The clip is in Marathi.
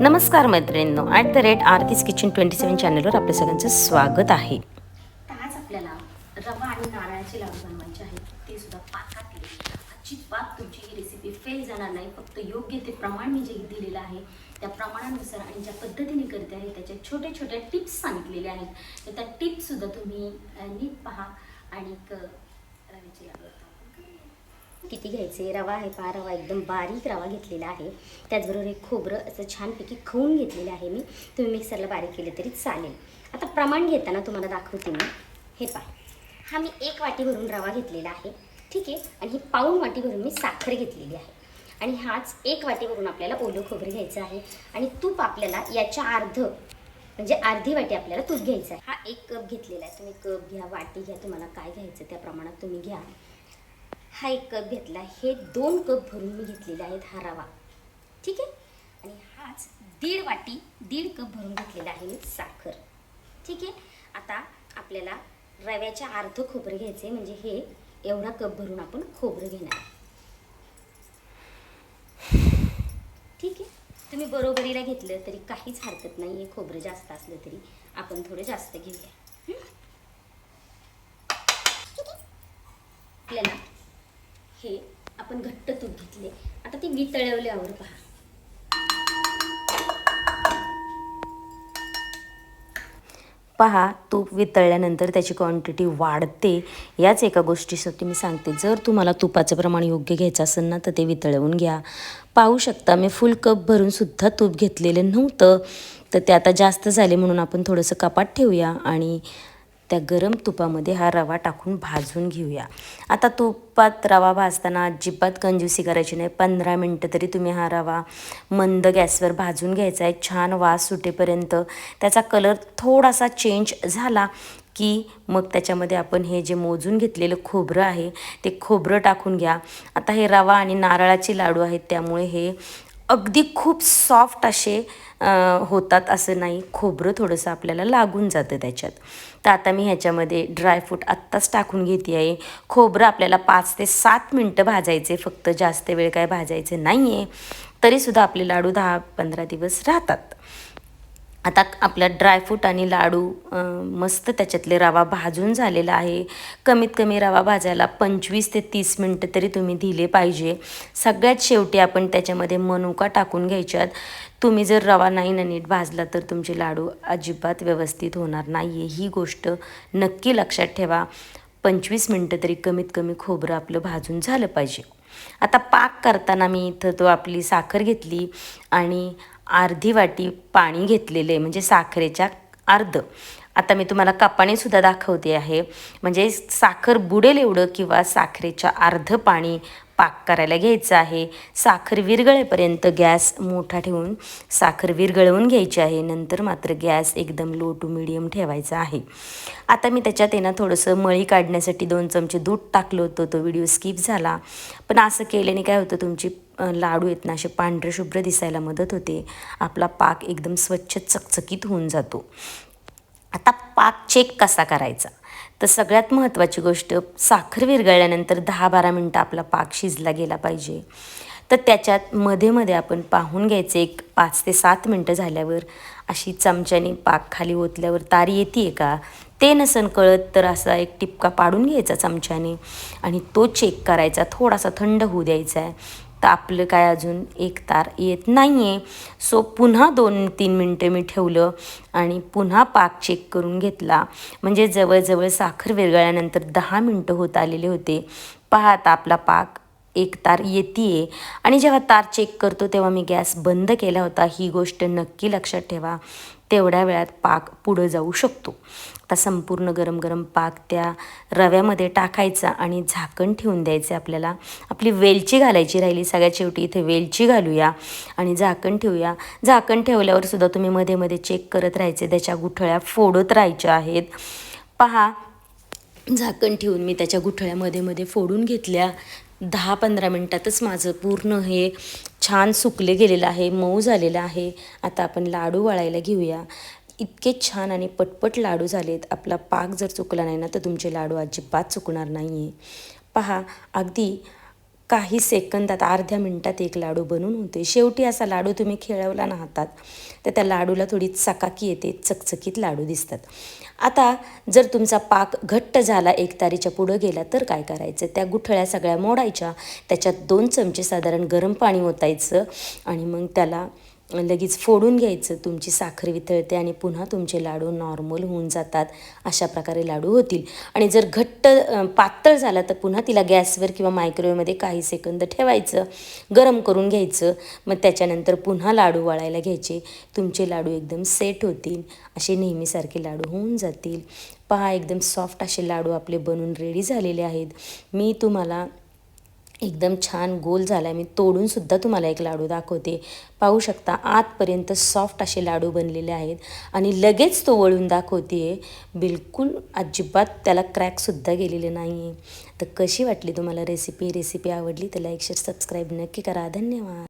नमस्कार मैत्रिणींनो at the rate R Aarti's kitchen twenty seven चॅनलवर आपल्या सगळ्यांचं स्वागत आहे. तर आज आपल्याला रवा आणि नारळाची लाडू बनवायचे आहे ते सुद्धा पाकातले अजिबात तुमची ही रेसिपी फेल जाणार नाही फक्त योग्य ते प्रमाण मी जे दिलेलं आहे त्या प्रमाणानुसार आणि ज्या पद्धतीने करते आहे त्याच्या छोट्या छोट्या टिप्स सांगितलेल्या आहेत. तर त्या टिप्ससुद्धा तुम्ही नीट पहा आणि क- रव्याचे लाडू आता आपण करूया. किती घ्यायचे? रवा आहे पहा रवा एकदम बारीक रवा घेतलेला आहे. त्याचबरोबर एक खोबरं असं छानपैकी खवून घेतलेलं आहे मी. तुम्ही मिक्सरला बारीक केले तरी चालेल. आता प्रमाण घेताना तुम्हाला दाखवते मी. हे पहा. हा मी एक वाटी भरून रवा घेतलेला आहे. ठीक आहे? आणि ही पाऊण वाटी भरून मी साखर घेतलेली आहे. आणि हाच एक वाटी भरून आपल्याला ओलं खोबरं घ्यायचं आहे. आणि तूप आपल्याला याच्या अर्ध म्हणजे अर्धी वाटी आपल्याला तूप घ्यायचं आहे. हा एक कप घेतलेला आहे. तुम्ही कप घ्या वाटी घ्या तुम्हाला काय घ्यायचं त्या प्रमाणात तुम्ही घ्या. हा एक कप घेतला. हे दोन कप भरून मी घेतलेले आहेत हा रवा. ठीक आहे? आणि हाच दीड वाटी दीड कप भरून घेतलेला आहे मी साखर. ठीक आहे? आता आपल्याला रव्याच्या अर्ध खोबरं घ्यायचे म्हणजे हे एवढा कप भरून आपण खोबरं घेणार. ठीक आहे? तुम्ही बरोबरीला घेतलं तरी काहीच हरकत नाही आहे खोबरं जास्त असलं तरी आपण थोडं जास्त घेऊया. आपल्याला हे आपण घट्ट तूप घेतले. आता ते वितळवल्यावर पहा. पहा तूप वितळल्यानंतर त्याची क्वांटिटी वाढते. याच एका गोष्टीसाठी मी सांगते जर तुम्हाला तुपाचं प्रमाण योग्य घ्यायचं असेल ना तर ते वितळवून घ्या. पाहू शकता मी फुल कप भरूनसुद्धा तूप घेतलेलं नव्हतं. तर ते आता जास्त झाले म्हणून आपण थोडंसं कपात ठेवूया आणि त्या गरम तुपामध्ये हा रवा टाकून भाजून घेऊया. आता तुपात रवा भाजताना अजिबात कंजूसी करायची नाही. पंधरा मिनटं तरी तुम्ही हा रवा मंद गॅसवर भाजून घ्यायचा आहे. छान वास सुटेपर्यंत त्याचा कलर थोडासा चेंज झाला की मग त्याच्यामध्ये आपण हे जे मोजून घेतलेलं खोबरं आहे ते खोबरं टाकून घ्या. आता हे रवा आणि नारळाचे लाडू आहेत त्यामुळे हे अगदी खूप सॉफ्ट असे होतात असं नाही. खोबरं थोडंसं आपल्याला लागून जातं त्याच्यात. तर आता मी ह्याच्यामध्ये ड्रायफ्रूट आत्ताच टाकून घेते आहे. खोबरं आपल्याला पाच ते सात मिनटं भाजायचे फक्त जास्त वेळ काय भाजायचं नाही आहे तरीसुद्धा आपले लाडू दहा पंधरा दिवस राहतात. आता आपला ड्रायफ्रूट आणि लाडू मस्त त्याच्यातले रवा भाजून झालेला आहे. कमीत कमी रवा भाजायला पंचवीस ते तीस मिनटं तरी तुम्ही दिले पाहिजे. सगळ्यात शेवटी आपण त्याच्यामध्ये मनुका टाकून घ्यायच्यात. तुम्ही जर रवा नाही ना नीट भाजला तर तुमचे लाडू अजिबात व्यवस्थित होणार नाही आहे ही गोष्ट नक्की लक्षात ठेवा. पंचवीस मिनटं तरी कमीत कमी खोबरं आपलं भाजून झालं पाहिजे. आता पाक करताना मी इथं तो आपली साखर घेतली आणि अर्धी वाटी पाणी घेतलेले आहे, म्हणजे साखरेच्या अर्ध. आता मी तुम्हाला कपाने सुद्धा दाखवते आहे. म्हणजे साखर बुडेल एवढं किंवा साखरेच्या अर्ध पाणी पाक करायला घ्यायचं आहे. साखर विरघळेपर्यंत गॅस मोठा ठेवून साखर विरघळवून घ्यायची आहे. नंतर मात्र गॅस एकदम लो टू मिडियम ठेवायचा आहे. आता मी त्याच्यात आहे ना थोडंसं मळी काढण्यासाठी दोन चमचे दूध टाकलं होतं. तो व्हिडिओ स्किप झाला. पण असं केल्याने काय होतं तुमची लाडू आहेत ना असे पांढरे शुभ्र दिसायला मदत होते. आपला पाक एकदम स्वच्छ चकचकीत होऊन जातो. आता पाक चेक कसा करायचा? तर सगळ्यात महत्त्वाची गोष्ट साखर विरघळल्यानंतर दहा बारा मिनटं आपला पाक शिजला गेला पाहिजे. तर त्याच्यात मध्ये मध्ये आपण पाहून घ्यायचे एक पाच ते सात मिनटं झाल्यावर अशी चमच्याने पाक खाली ओतल्यावर तारी येते का? ते नसन कळत तर असा एक टिपका पाडून घ्यायचा चमच्याने. आणि तो चेक करायचा थोडासा थंड होऊ द्यायचा आहे. तर आपलं काय अजून एक तार येत नाही आहे सो पुन्हा दोन तीन मिनटं मी ठेवलं आणि पुन्हा पाक चेक करून घेतला. म्हणजे जवळजवळ साखर विरगळल्यानंतर दहा मिनटं होत आलेले होते. पाहता आपला पाक एक तार येते आणि जेव्हा तार चेक करतो तेव्हा मी गॅस बंद केला होता. ही गोष्ट नक्की लक्षात ठेवा. तेवढ्या वेळात पाक पुढं जाऊ शकतो. आता संपूर्ण गरम गरम पाक त्या रव्यामध्ये टाकायचा आणि झाकण ठेवून द्यायचे आपल्याला. आपली वेलची घालायची राहिली. सगळ्यात शेवटी इथे वेलची घालूया आणि झाकण ठेवूया. झाकण ठेवल्यावर सुद्धा तुम्ही मध्ये मध्ये चेक करत राहायचे. त्याच्या गुठळ्या फोडत राहायच्या आहेत. पहा झाकण ठेवून मी त्याच्या गुठळ्यामध्ये मध्ये फोडून घेतल्या. दहा पंधरा मिनटातच माझं पूर्ण हे छान सुकले गेलेलं आहे मऊ झालेलं आहे. आता आपण लाडू वळायला घेऊया. इतके छान आणि पटपट लाडू झालेत. आपला पाक जर चुकला नाही ना तर तुमचे लाडू अजिबात चुकणार नाही आहे पहा अगदी काही सेकंदात अर्ध्या मिनटात एक लाडू बनून होते. शेवटी असा लाडू तुम्ही खेळवला ना हातात तर त्या लाडूला थोडी चकाकी येते चकचकीत लाडू दिसतात. आता जर तुमचा पाक घट्ट झाला एक तारीच्या पुढं गेला तर काय करायचं? त्या गुठळ्या सगळ्या मोडायच्या त्याच्यात दोन चमचे साधारण गरम पाणी ओतायचं आणि मग त्याला लगेच फोडून घ्यायचं. तुमची साखर वितळते आणि पुन्हा तुमचे लाडू नॉर्मल होऊन जातात. अशा प्रकारे लाडू होतील. आणि जर घट्ट पातळ झाला तर पुन्हा तिला गॅसवर किंवा मायक्रोवेवमध्ये काही सेकंद ठेवायचं. गरम करून घ्यायचं. मग त्याच्यानंतर पुन्हा लाडू वळायला घ्यायचे. तुमचे लाडू एकदम सेट होतील. असे नेहमीसारखे लाडू होऊन जातील. पहा एकदम सॉफ्ट असे लाडू आपले बनून रेडी झालेले आहेत. मी तुम्हाला एकदम छान गोल झाला मी तोडूनसुद्धा तुम्हाला एक लाडू दाखवते. पाहू शकता आतपर्यंत सॉफ्ट असे लाडू बनलेले आहेत. आणि लगेच तो वळून दाखवते. बिलकुल अजिबात त्याला क्रॅकसुद्धा गेलेले नाही आहे तर कशी वाटली तुम्हाला रेसिपी रेसिपी आवडली तर लाईक शेअर सबस्क्राईब नक्की करा. धन्यवाद.